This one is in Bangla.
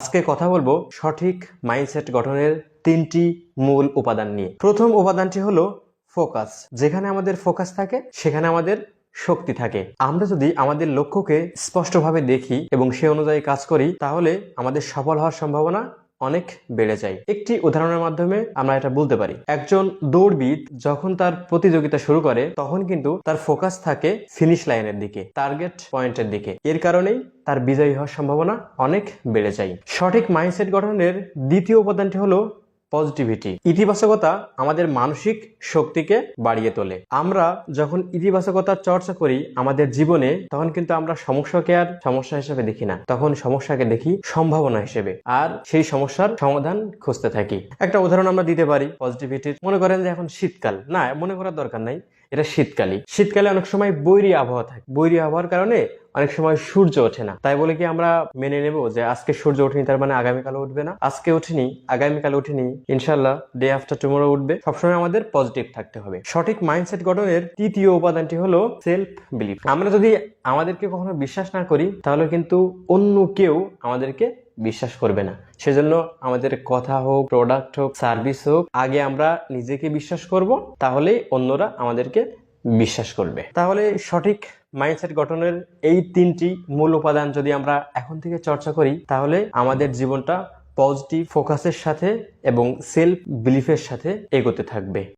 আজকে কথা বলব সঠিক মাইন্ডসেট গঠনের তিনটি মূল উপাদান নিয়ে। প্রথম উপাদানটি হলো ফোকাস যেখানে আমাদের ফোকাস থাকে, সেখানে আমাদের শক্তি থাকে। আমরা যদি আমাদের লক্ষ্যকে স্পষ্টভাবে দেখি এবং সে অনুযায়ী কাজ করি, তাহলে আমাদের সফল হওয়ার সম্ভাবনা অনেক বেড়ে যায়। একটি উদাহরণের মাধ্যমে আমরা এটা বলতে পারি। একজন দৌড়বিদ যখন তার প্রতিযোগিতা শুরু করে, তখন কিন্তু তার ফোকাস থাকে ফিনিশ লাইনের দিকে টার্গেট পয়েন্টের দিকে। এর কারণেই তার বিজয়ী হওয়ার সম্ভাবনা অনেক বেড়ে যায়। সঠিক মাইন্ডসেট গঠনের দ্বিতীয় উপাদানটি হলো পজিটিভিটি ইতিবাচকতা আমাদের মানসিক শক্তিকে বাড়িয়ে তোলে। আমরা যখন ইতিবাচকতার চর্চা করি আমাদের জীবনে, তখন কিন্তু আমরা সমস্যাকে আর সমস্যা হিসেবে দেখি না। তখন সমস্যাকে দেখি সম্ভাবনা হিসেবে। আর সেই সমস্যার সমাধান খুঁজতে থাকি। একটা উদাহরণ আমরা দিতে পারি পজিটিভিটির মনে করেন যে এখন শীতকাল। না, মনে করার দরকার নাই। এটা শীতকালই। শীতকালে অনেক সময় বৈরী আবহাওয়া থাকে। বৈরী আবহাওয়ার কারণে অনেক সময় সূর্য ওঠে না। তাই বলে কি আমরা মেনে নেব যে আজকে সূর্য ওঠেনি, তার মানে আগামীকাল উঠবে না। আজকে ওঠেনি আগামীকাল ওঠেনি ইনশাল্লাহ ডে আফটার টুমোরো উঠবে। সবসময় আমাদের পজিটিভ থাকতে হবে। সঠিক মাইন্ডসেট গঠনের তৃতীয় উপাদানটি হলো সেলফ বিলিফ আমরা যদি আমাদেরকে কখনো বিশ্বাস না করি, তাহলে কিন্তু অন্য কেউ আমাদেরকে বিশ্বাস করবে না। সেজন্য আমাদের কথা হোক প্রোডাক্ট হোক সার্ভিস হোক, আগে আমরা নিজেকে বিশ্বাস করব, তাহলেই অন্যরা আমাদেরকে বিশ্বাস করবে। তাহলে সঠিক মাইন্ডসেট গঠনের এই তিনটি মূল উপাদান যদি আমরা এখন থেকে চর্চা করি, তাহলে আমাদের জীবনটা পজিটিভ ফোকাসের সাথে এবং সেলফ বিলিফের সাথে এগোতে থাকবে।